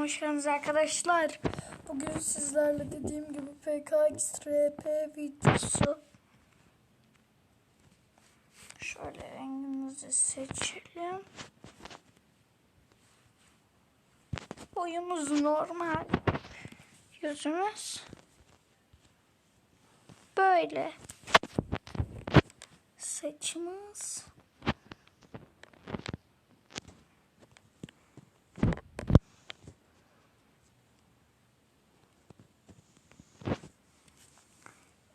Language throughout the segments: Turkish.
hoş geldiniz arkadaşlar. Bugün sizlerle dediğim gibi PKX RP videosu. Şöyle rengimizi seçelim. Boyumuz normal. Yüzümüz böyle. Saçımız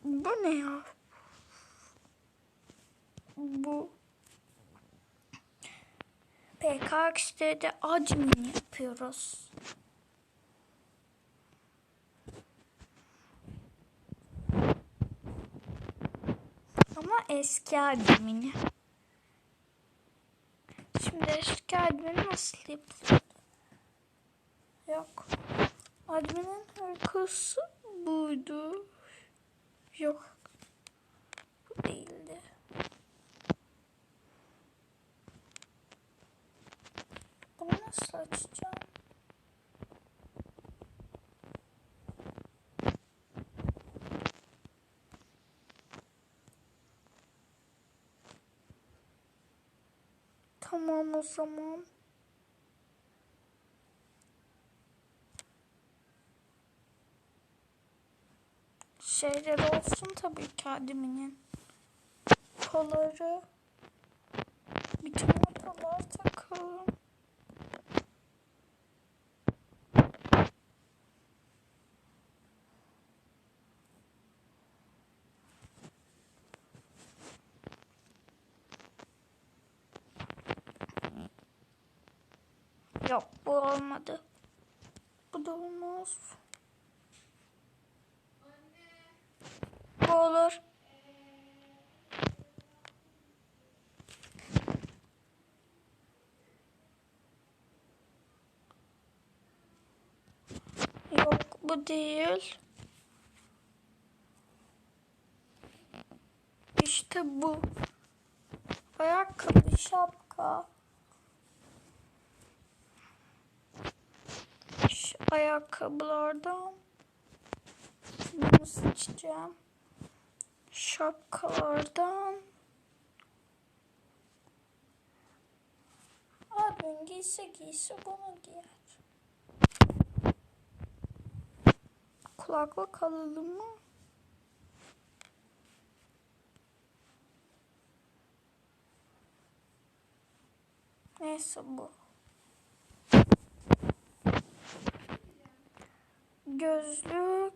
Bu ne ya? Bu PKX'de de admin yapıyoruz. Ama eski admini. Şimdi eski admini nasıl? Yok. Adminin arkası buydu. Yok. Değildi. Bunu nasıl açacağım? Tamam o zaman. şeyler olsun tabii ki adminin. Kolları bütün ortalar takalım. Yok bu olmadı. Bu da olmaz. Bu olur. Yok bu değil. İşte bu. Ayakkabı, şapka. Şu ayakkabılardan bunu seçeceğim şapkalardan abim giyse giyse bunu giyer. Kulaklık alalım mı? Neyse bu. Gözlük.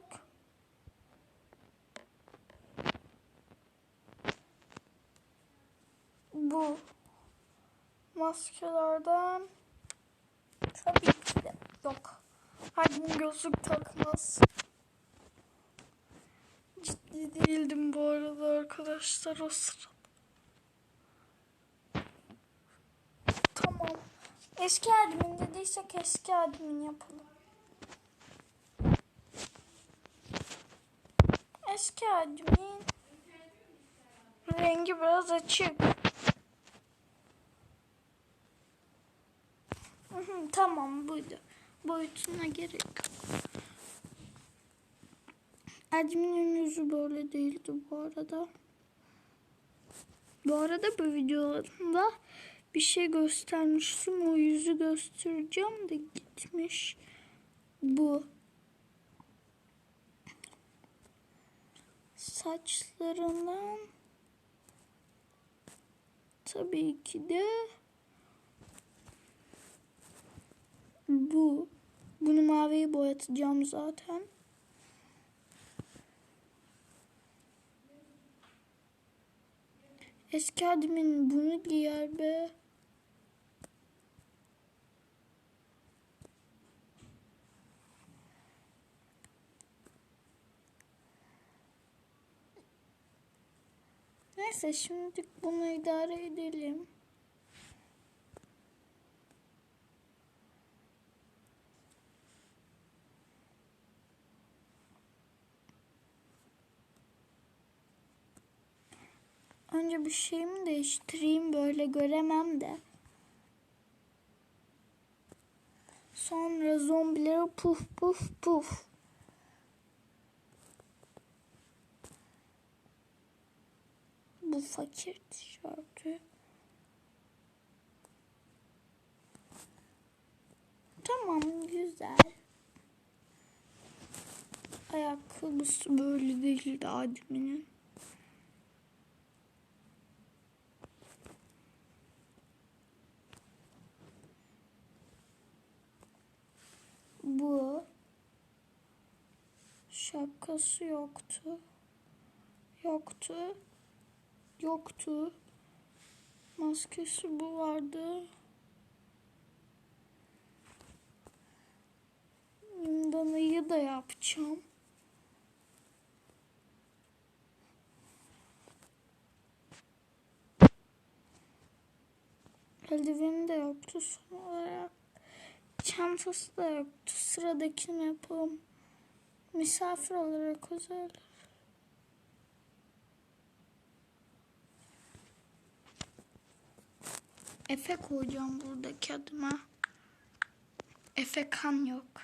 bu maskelerden tabii ki de yok. Her gün gözlük takmaz. Ciddi değildim bu arada arkadaşlar o sırada. Tamam. Eski admin dediysek eski admin yapalım. Eski admin rengi biraz açık. Tamam buydu. Boyutuna gerek yok. Admin'in yüzü böyle değildi bu arada. Bu arada bu videolarında bir şey göstermiştim. O yüzü göstereceğim de gitmiş. Bu. Saçlarından tabii ki de bu. Bunu maviye boyatacağım zaten. Eski admin bunu giyer be. Neyse şimdilik bunu idare edelim. Önce bir şeyimi değiştireyim böyle göremem de. Sonra zombilere puf puf puf. Bu fakir tişörtü. Tamam güzel. Ayakkabısı böyle değildi adminin. Bu şapkası yoktu. Yoktu. Yoktu. Maskesi bu vardı. Danayı da yapacağım. Eldiveni de yoktu son olarak. Çantası da yoktu. Sıradakini yapalım. Misafir olarak özel. Efe koyacağım buradaki adıma. Efe kan yok.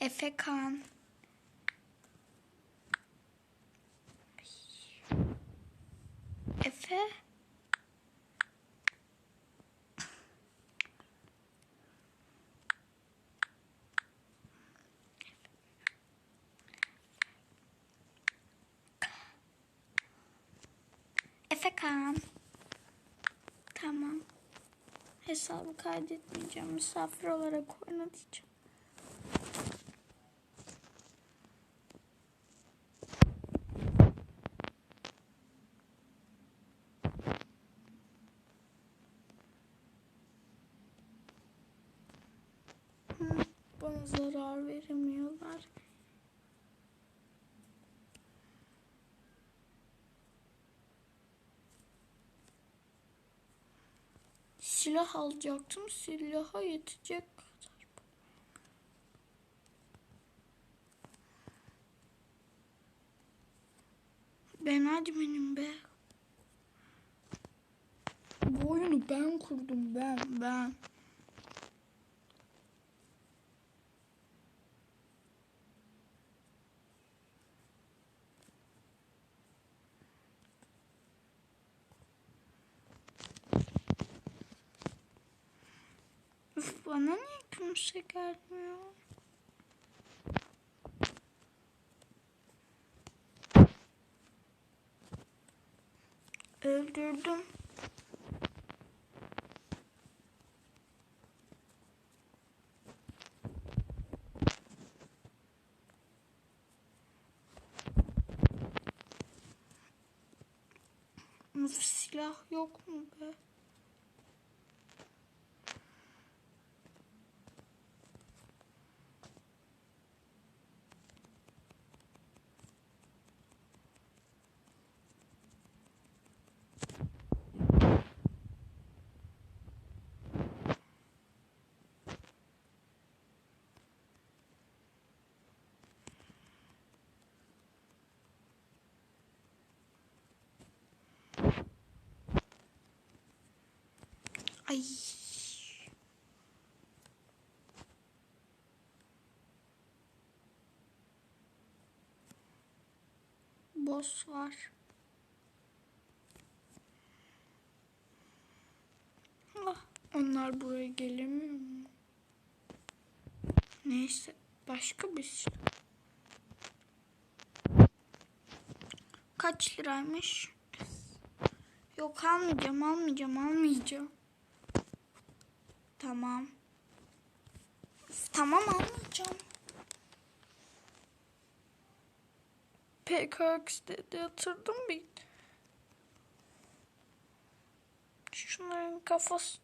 Efe kan. Efe. Kan. Tamam. Hesabı kaydetmeyeceğim. Misafir olarak oynatacağım. Bana zarar veremiyorlar. Silah alacaktım. Silaha yetecek kadar. Ben adminim be. Bu oyunu ben kurdum ben ben. Üf bana niye kimse gelmiyor? Öldürdüm. Silah yok mu be? Ay. Boss var. Ah, onlar buraya gelemiyor mu? Neyse başka bir şey. Kaç liraymış? Yok almayacağım almayacağım almayacağım. Tamam. Tamam almayacağım. PKX dedi yatırdım bir. Şunların kafası.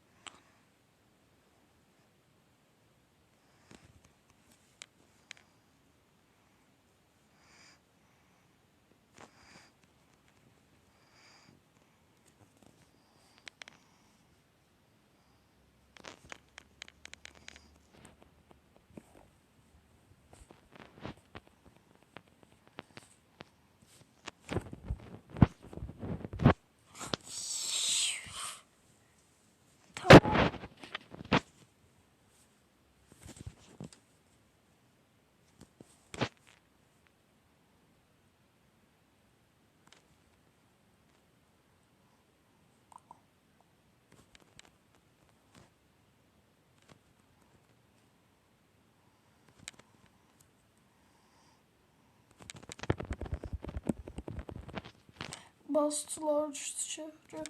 Bastılar şehri.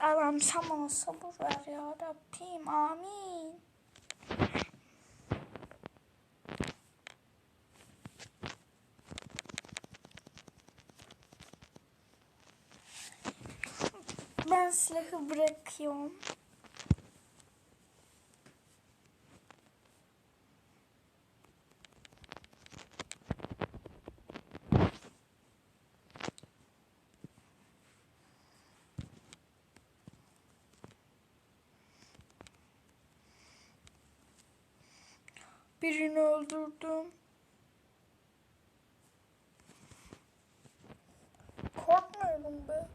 Allah'ım sen bana sabır ver ya Rabbim. Amin. Ben silahı bırakıyorum. Birini öldürdüm. Korkmuyorum be.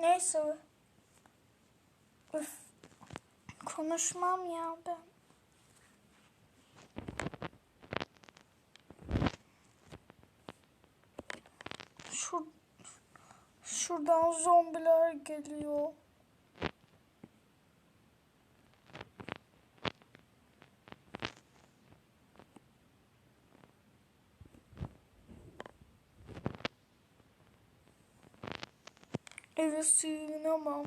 Neyse. Üf. Konuşmam ya ben. Şur Şuradan zombiler geliyor. Eve sığınamam.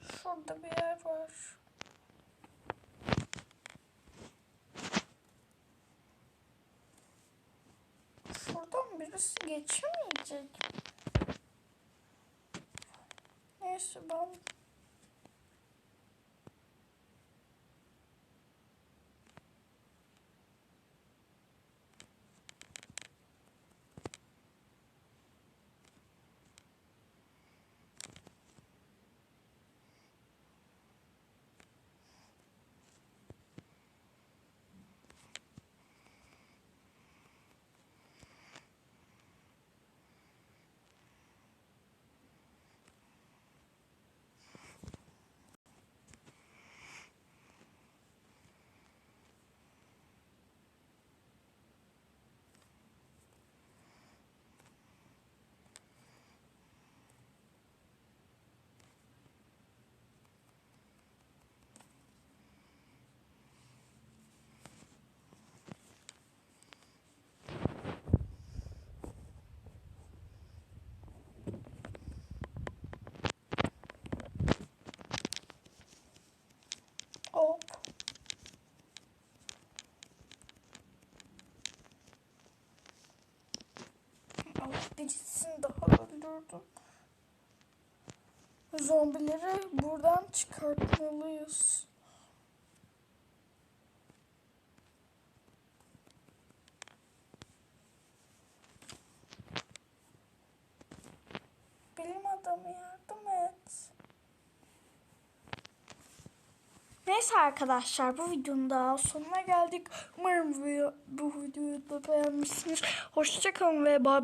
Şurada bir yer var. Şuradan birisi geçemeyecek. Neyse ben birisini daha öldürdüm. Zombileri buradan çıkartmalıyız. Bilim adamı yardım et. Neyse arkadaşlar bu videonun daha sonuna geldik. Umarım bu, bu videoyu da beğenmişsiniz. Hoşçakalın ve bye.